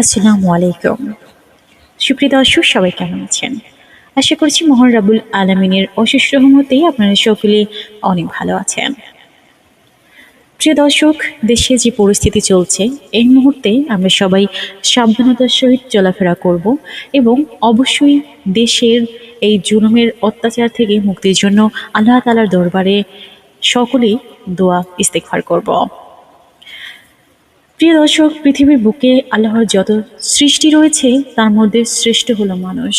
আসসালামু আলাইকুম। সুপ্রিয় দর্শক, সবাই কেমন আছেন? আশা করছি মোহন রাবুল আলমিনের অশেষ রহমতেই আপনারা সকলে অনেক ভালো আছেন। প্রিয় দর্শক, দেশে যে পরিস্থিতি চলছে, এই মুহূর্তে আমরা সবাই সাবধানতার সহিত চলাফেরা করব এবং অবশ্যই দেশের এই জুলুমের অত্যাচার থেকে মুক্তির জন্য আল্লাহ তালার দরবারে সকলেই দোয়া ইস্তেকফার করব। প্রিয় দর্শক, পৃথিবীর বুকে আল্লাহর যত সৃষ্টি রয়েছে, তার মধ্যে শ্রেষ্ঠ হলো মানুষ।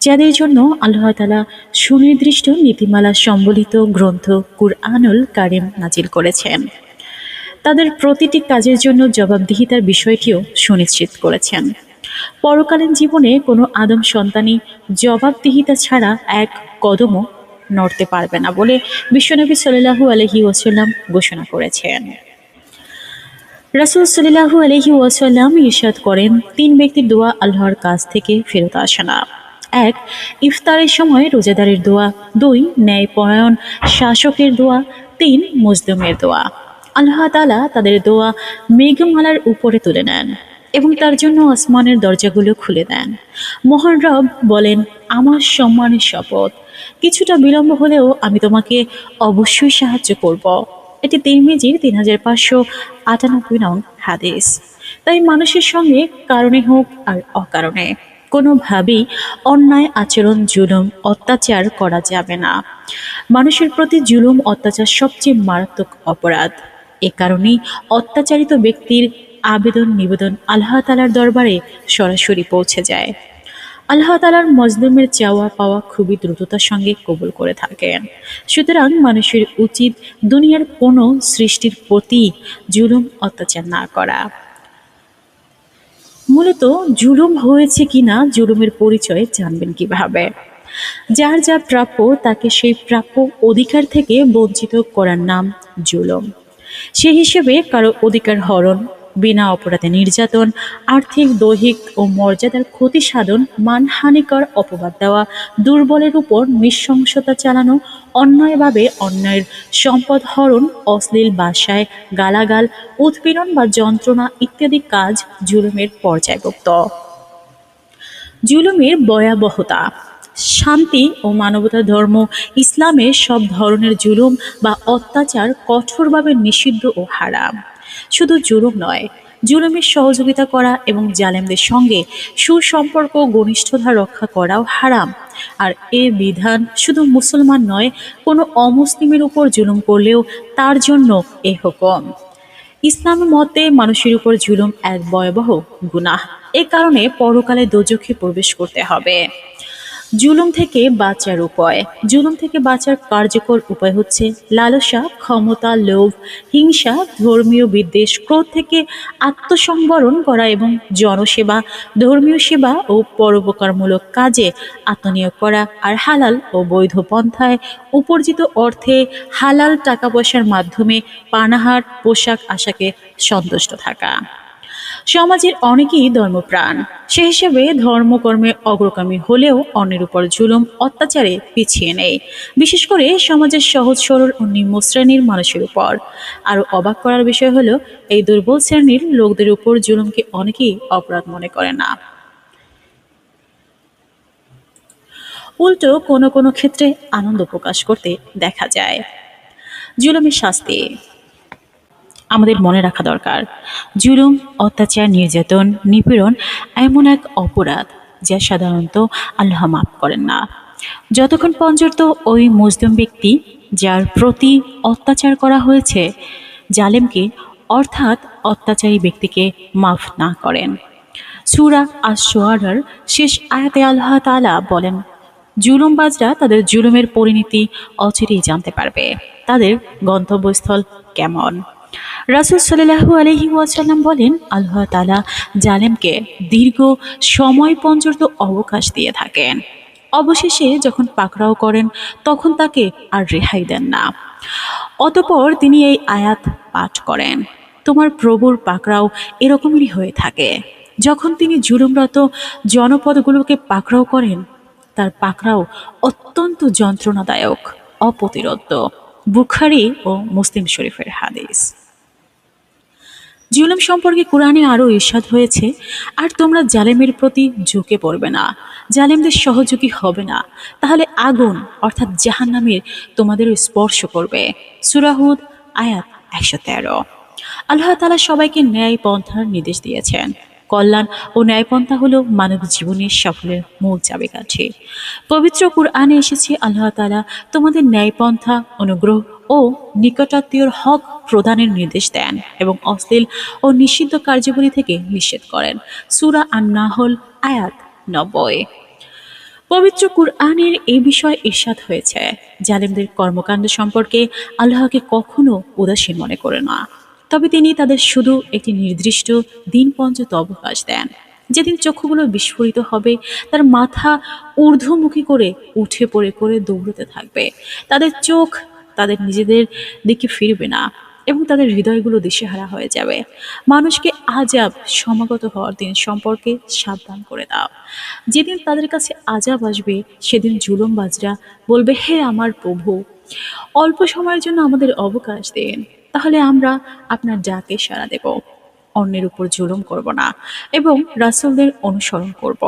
যাদের জন্য আল্লাহ তালা সুনির্দিষ্ট নীতিমালা সম্বলিত গ্রন্থ কুরআনুল কারিম নাজিল করেছেন। তাদের প্রতিটি কাজের জন্য জবাবদিহিতার বিষয়টিও সুনিশ্চিত করেছেন। পরকালীন জীবনে কোনো আদম সন্তানই জবাবদিহিতা ছাড়া এক কদমও নড়তে পারবে না বলে বিশ্বনবী সাল্লাহু আলহি ওসাল্লাম ঘোষণা করেছেন। রাসুল সাল্লাহু আলহি ওয়াসাল্লাম ইরশাদ করেন, তিন ব্যক্তির দোয়া আল্লাহর কাছ থেকে ফেরত আসে না এক, ইফতারের সময় রোজাদারের দোয়া। দুই, ন্যায়পরায়ণ শাসকের দোয়া। তিন মজদুমের দোয়া। আল্লাহ তালা তাদের দোয়া মেঘমালার উপরে তুলে নেন এবং তার জন্য আসমানের দরজাগুলো খুলে দেন। মোহন রব বলেন, আমার সম্মানের শপথ। কিছুটা বিলম্ব হলেও আমি তোমাকে অবশ্যই সাহায্য করব। এটি তিরমিজির তিন হাজার পাঁচশো আটানব্বই নং হাদিস। তাই মানুষের সঙ্গে কারণে হোক আর অকারণে, কোনোভাবেই অন্যায় আচরণ, জুলুম, অত্যাচার করা যাবে না। মানুষের প্রতি জুলুম, অত্যাচার সবচেয়ে মারাত্মক অপরাধ। এ কারণেই অত্যাচারিত ব্যক্তির আবেদন নিবেদন আল্লাহ তালার দরবারে সরাসরি পৌঁছে যায়। আল্লাহ তালার মজলুমের চাওয়া পাওয়া খুবই দ্রুততার সঙ্গে কবুল করে থাকেন। সুতরাং মানুষের উচিত দুনিয়ার কোনো সৃষ্টির প্রতি জুলুম অত্যাচার না করা। মূলত জুলুম হয়েছে কিনা জুলুমের পরিচয় জানবেন কীভাবে? যার যা প্রাপ্য তাকে সেই প্রাপ্য অধিকার থেকে বঞ্চিত করার নাম জুলুম। সে হিসেবে কারও অধিকার হরণ বিনা অপরাধে নির্যাতন, আর্থিক, দৈহিক ও মর্যাদার ক্ষতি সাধন, মানহানিকর অপবাদ দেওয়া, দুর্বলের উপর নৃশংসতা চালানো, অন্যায়ভাবে অন্যায়ের সম্পদ হরণ, অশ্লীল বাসায় গালাগাল, উৎপীড়ন বা যন্ত্রণা ইত্যাদি কাজ জুলুমের পর্যায়ভুক্ত। জুলুমের ভয়াবহতা। শান্তি ও মানবতা ধর্ম, ইসলামের সব ধরনের জুলুম বা অত্যাচার কঠোরভাবে নিষিদ্ধ ও হারাম। শুধু জুলুম নয়, জুলুমের সহযোগিতা করা এবং জালেমদের সঙ্গে সুসম্পর্ক ঘনিষ্ঠতা রক্ষা করাও হারাম। আর এ বিধান শুধু মুসলমান নয়, কোনো অমুসলিমের উপর জুলুম করলেও তার জন্য এ হুকম। ইসলাম মতে মানুষের উপর জুলুম এক ভয়াবহ গুনাহ। এ কারণে পরকালে দোজখে প্রবেশ করতে হবে। জুলুম থেকে বাঁচার উপায়। জুলুম থেকে বাঁচার কার্যকর উপায় হচ্ছে লালসা, ক্ষমতা, লোভ, হিংসা, ধর্মীয় বিদ্বেষ, ক্রোধ থেকে আত্মসংবরণ করা এবং জনসেবা, ধর্মীয় সেবা ও পরোপকারমূলক কাজে আত্মনিয়োগ করা আর হালাল ও বৈধ পন্থায় উপার্জিত অর্থে হালাল টাকা পয়সার মাধ্যমে পানাহার, পোশাক আশাকে সন্তুষ্ট থাকা। সমাজের অনেকেই ধর্মপ্রাণ। সে হিসেবে ধর্মকর্মে অগ্রগামী হলেও অন্যের উপর জুলুম, অত্যাচারে পিছিয়ে নেই। বিশেষ করে সমাজের সহজ, সরল ও নিম্ন শ্রেণির মানুষের উপর। আরও অবাক করার বিষয় হলো, এই দুর্বল শ্রেণির লোকদের উপর জুলুমকে অনেকেই অপরাধ মনে করে না। উল্টো কোনো কোনো ক্ষেত্রে আনন্দ প্রকাশ করতে দেখা যায়। জুলুমের শাস্তি। আমাদের মনে রাখা দরকার। জুলুম, অত্যাচার, নির্যাতন, নিপীড়ন এমন এক অপরাধ যা সাধারণত আল্লাহ মাফ করেন না। যতক্ষণ পর্যন্ত ওই মুসলিম ব্যক্তি যার প্রতি অত্যাচার করা হয়েছে, জালেমকে অর্থাৎ অত্যাচারী ব্যক্তিকে মাফ না করেন। সুরা আর আশোয়ারার শেষ আয়াতে আল্লাহ তালা বলেন, জুলুমবাজরা তাদের জুলুমের পরিণতি অচিরেই জানতে পারবে। তাদের গন্তব্যস্থল কেমন? রাসুল সাল্লাহু আলহি ওয়াসাল্লাম বলেন, আল্লাহ তালা জালেমকে দীর্ঘ সময় পর্যন্ত অবকাশ দিয়ে থাকেন। অবশেষে যখন পাকড়াও করেন, তখন তাকে আর রেহাই দেন না। অতপর তিনি এই আয়াত পাঠ করেন, তোমার প্রভুর পাকড়াও এরকমই হয়ে থাকে। যখন তিনি জুলুমরত জনপদগুলোকে পাকড়াও করেন, তার পাকড়াও অত্যন্ত যন্ত্রণাদায়ক অপ্রতিরোধ বুখারি ও মুসলিম শরীফের হাদিস। জুলুম সম্পর্কে কোরআনে আরও ঈর্ষাদ হয়েছে, আর তোমরা জালেমের প্রতি ঝুঁকে পড়বে না, জালেমদের সহযোগী হবে না, তাহলে আগুন, অর্থাৎ জাহান্নামের তোমাদের স্পর্শ করবে। সুরাহুদ আয়াত একশো তেরো। আল্লাহ তালা সবাইকে ন্যায় পন্থার নির্দেশ দিয়েছেন। কল্যাণ ও ন্যায়পন্থা হল মানব জীবনের সফলের মূল চাবিকাঠি। পবিত্র কুরআনে এসেছে, আল্লাহ তালা তোমাদের ন্যায়পন্থা, অনুগ্রহ ও নিকটাত্মীয়র হক প্রদানের নির্দেশ দেন এবং অশ্লীল ও নিষিদ্ধ কার্যবলী থেকে নিষেধ করেন। সুরা আন্নাহল, আয়াত নব্বই। পবিত্র কুরআনের এই বিষয়ে ইরশাদ হয়েছে। জালেমদের কর্মকাণ্ড সম্পর্কে আল্লাহকে কখনো উদাসীন মনে করে না। তবে তিনি তাদের শুধু একটি নির্দিষ্ট দিন পঞ্চত অবকাশ দেন। যেদিন চক্ষুগুলো বিস্ফোরিত হবে, তার মাথা ঊর্ধ্বমুখী করে উঠে পড়ে করে দৌড়তে থাকবে। তাদের চোখ তাদের নিজেদের দিকে ফিরবে না এবং তাদের হৃদয়গুলো দিশেহারা হয়ে যাবে। মানুষকে আজাব সমাগত হওয়ার দিন সম্পর্কে সাবধান করে দাও। যেদিন তাদের কাছে আজাব আসবে, সেদিন জুলুমবাজরা বলবে, হে আমার প্রভু অল্প সময়ের জন্য আমাদের অবকাশ দিন। তাহলে আমরা আপনার ডাকে সাড়া দেব, অন্যের উপর জুলুম করব না এবং রাসুলদের অনুসরণ করব।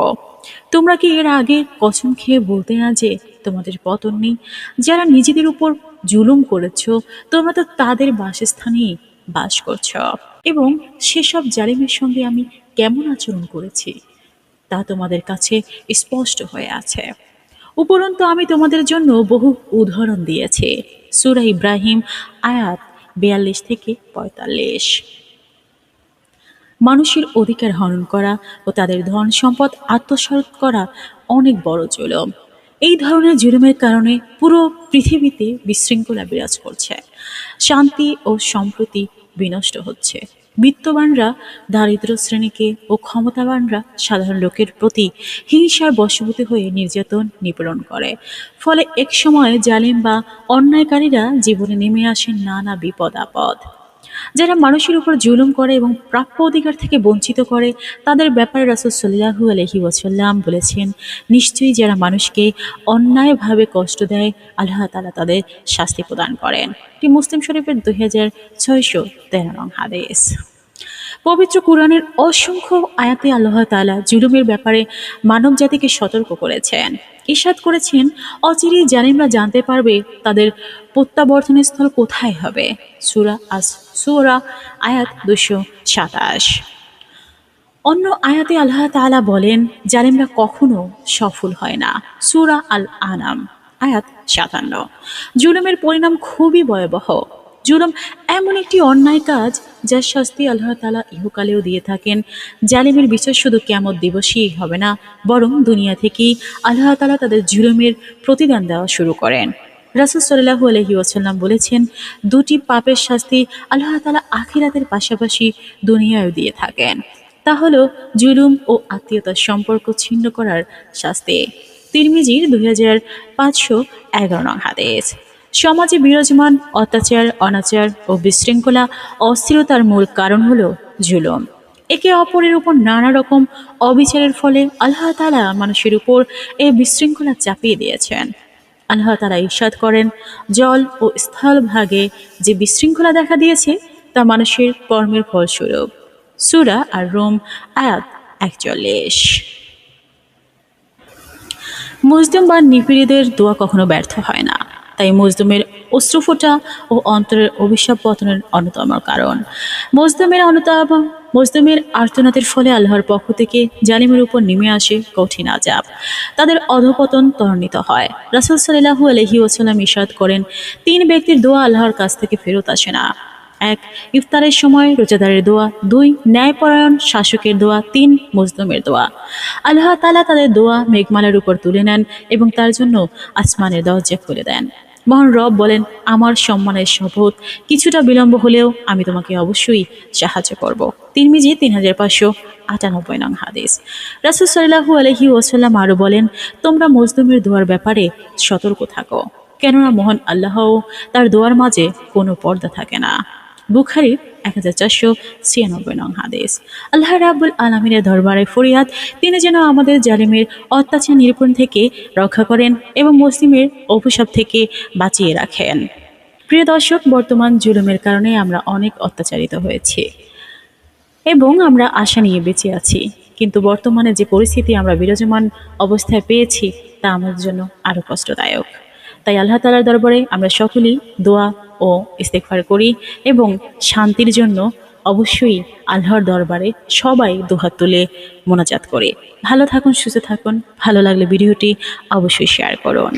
তোমরা কি এর আগে কসম খেয়ে বলতে না যে তোমাদের পতন নেই? যারা নিজেদের উপর জুলুম করেছ, তোমরা তো তাদের বাসস্থানেই বাস করছ। এবং সেসব জালিমের সঙ্গে আমি কেমন আচরণ করেছি, তা তোমাদের কাছে স্পষ্ট হয়ে আছে। উপরন্তু আমি তোমাদের জন্য বহু উদাহরণ দিয়েছি। সুরা ইব্রাহিম, আয়াত বিয়াল্লিশ থেকে পঁয়তাল্লিশ। মানুষের অধিকার হরণ করা ও তাদের ধন সম্পদ আত্মসাৎ করা অনেক বড় জুলুম। এই ধরনের জুলুমের কারণে পুরো পৃথিবীতে বিশৃঙ্খলা বিরাজ করছে। শান্তি ও সম্প্রতি বিনষ্ট হচ্ছে। বিত্তবানরা, দারিদ্র শ্রেণীকে ও ক্ষমতাবানরা সাধারণ লোকের প্রতি হিংসার বশভূত হয়ে নির্যাতন নিপীড়ন করে। ফলে এক সময় জালিম বা অন্যায়কারীরা জীবনে নেমে আসেন নানা বিপদ আপদ যারা মানুষের উপর জুলুম করে এবং প্রাপ্য অধিকার থেকে বঞ্চিত করে, তাদের ব্যাপারে রাসুল সাল্লাহু আলহি ওয়াসাল্লাম বলেছেন, নিশ্চয়ই যারা মানুষকে অন্যায়ভাবে কষ্ট দেয়, আল্লাহ তালা তাদের শাস্তি প্রদান করেন। এটি মুসলিম শরীফের দুই হাজার ছয়শো তেরো নং হাদেশ পবিত্র কোরআনের অসংখ্য আয়াতে আল্লাহ তালা জুলুমের ব্যাপারে মানব জাতিকে সতর্ক করেছেন। ইসাদ করেছেন অচিরে জানিমরা জানতে পারবে তাদের প্রত্যাবর্তনের স্থল কোথায় হবে। সুরা আস, সুরা আয়াত দুশো সাতাশ। অন্য আয়াতে আল্লাহ তালা বলেন জালিমরা কখনো সফল হয় না। সুরা আল আনাম আয়াত সাতান্ন। জুলুমের পরিণাম খুবই ভয়াবহ। জুলুম এমন একটি অন্যায় কাজ যার শাস্তি আল্লাহ তালা ইহকালেও দিয়ে থাকেন। জালিমের বিচার শুধু কেমন দিবসই হবে না, বরং দুনিয়া থেকেই আল্লাহ তালা তাদের জুলুমের প্রতিদান দেওয়া শুরু করেন। রাসুল সাল্লাহু আলহি ওয়াসাল্লাম বলেছেন, দুটি পাপের শাস্তি আল্লাহ তালা আখিরাতের পাশাপাশি দুনিয়ায়ও দিয়ে থাকেন। তা হলো জুলুম ও আত্মীয়তার সম্পর্ক ছিন্ন করার শাস্তি। তিরমিজির দুই হাজার পাঁচশো এগারো নং হাদেশ সমাজে বিরাজমান, অত্যাচার, অনাচার ও বিশৃঙ্খলা অস্থিরতার মূল কারণ হলো জুলুম। একে অপরের উপর নানা রকম অবিচারের ফলে আল্লাহ তালা মানুষের উপর এই বিশৃঙ্খলা চাপিয়ে দিয়েছেন। আল্লাহ তালা ইস্বাদ করেন, জল ও স্থল ভাগে যে বিশৃঙ্খলা দেখা দিয়েছে তা মানুষের কর্মের ফলস্বরূপ। সুরা আর রোম আয়াত একচল্লিশ। মুসলিম বা নিপীড়িদের দোয়া কখনো ব্যর্থ হয় না। তাই মজদুমের অশ্রুফোটা ও অন্তরের অভিশাপ পতনের অন্যতম কারণ। মজদুমের অনুতাপ, মজদুমের আর্তনাদের ফলে আল্লাহর পক্ষ থেকে জালিমের উপর নেমে আসে কঠিন আজাব তাদের অধপতন ত্বরান্বিত হয়। রাসুল সাল্লাহু আলহি ওসালাম ইশাদ করেন, তিন ব্যক্তির দোয়া আল্লাহর কাছ থেকে ফেরত আসে না। এক, ইফতারের সময় রোজাদারের দোয়া। দুই, ন্যায়পরায়ণ শাসকের দোয়া। তিন মজলুমের দোয়া। আল্লাহ তালা তাদের দোয়া, মেঘমালার উপর তুলে নেন এবং তার জন্য আসমানের দরজা খুলে দেন। মহান রব বলেন, আমার সম্মানের শপথ। কিছুটা বিলম্ব হলেও আমি তোমাকে অবশ্যই সাহায্য করব। তিরমিজি তিন হাজার পাঁচশো আটানব্বই নং হাদিস। রাসুল সাল্লাহু আলহি ওসাল্লাম আরও বলেন, তোমরা মজদুমের দোয়ার ব্যাপারে সতর্ক থাকো। কেননা মহান আল্লাহও তার দোয়ার মাঝে কোনো পর্দা থাকে না। বুখারির এক হাজার চারশো ছিয়ানব্বই নং হাদিস। আল্লাহ রাবুল আলমিনের দরবারে ফরিয়াদ, তিনি যেন আমাদের জালিমের অত্যাচার নিরূপণ থেকে রক্ষা করেন এবং মুসলিমের অভিশাপ থেকে বাঁচিয়ে রাখেন। প্রিয় দর্শক, বর্তমান জুলুমের কারণে আমরা অনেক অত্যাচারিত হয়েছি এবং আমরা আশা নিয়ে বেঁচে আছি। কিন্তু বর্তমানে যে পরিস্থিতি আমরা বিরাজমান অবস্থায় পেয়েছি, তা আমাদের জন্য আরও কষ্টদায়ক। তাই আল্লাহ তালার দরবারে আমরা সকলেই দোয়া ও ইস্তেকফার করি এবং শান্তির জন্য অবশ্যই আল্লাহর দরবারে সবাই দোহা তুলে মোনাজাত করে। ভালো থাকুন, সুস্থ থাকুন, ভালো লাগলে ভিডিওটি অবশ্যই শেয়ার করুন।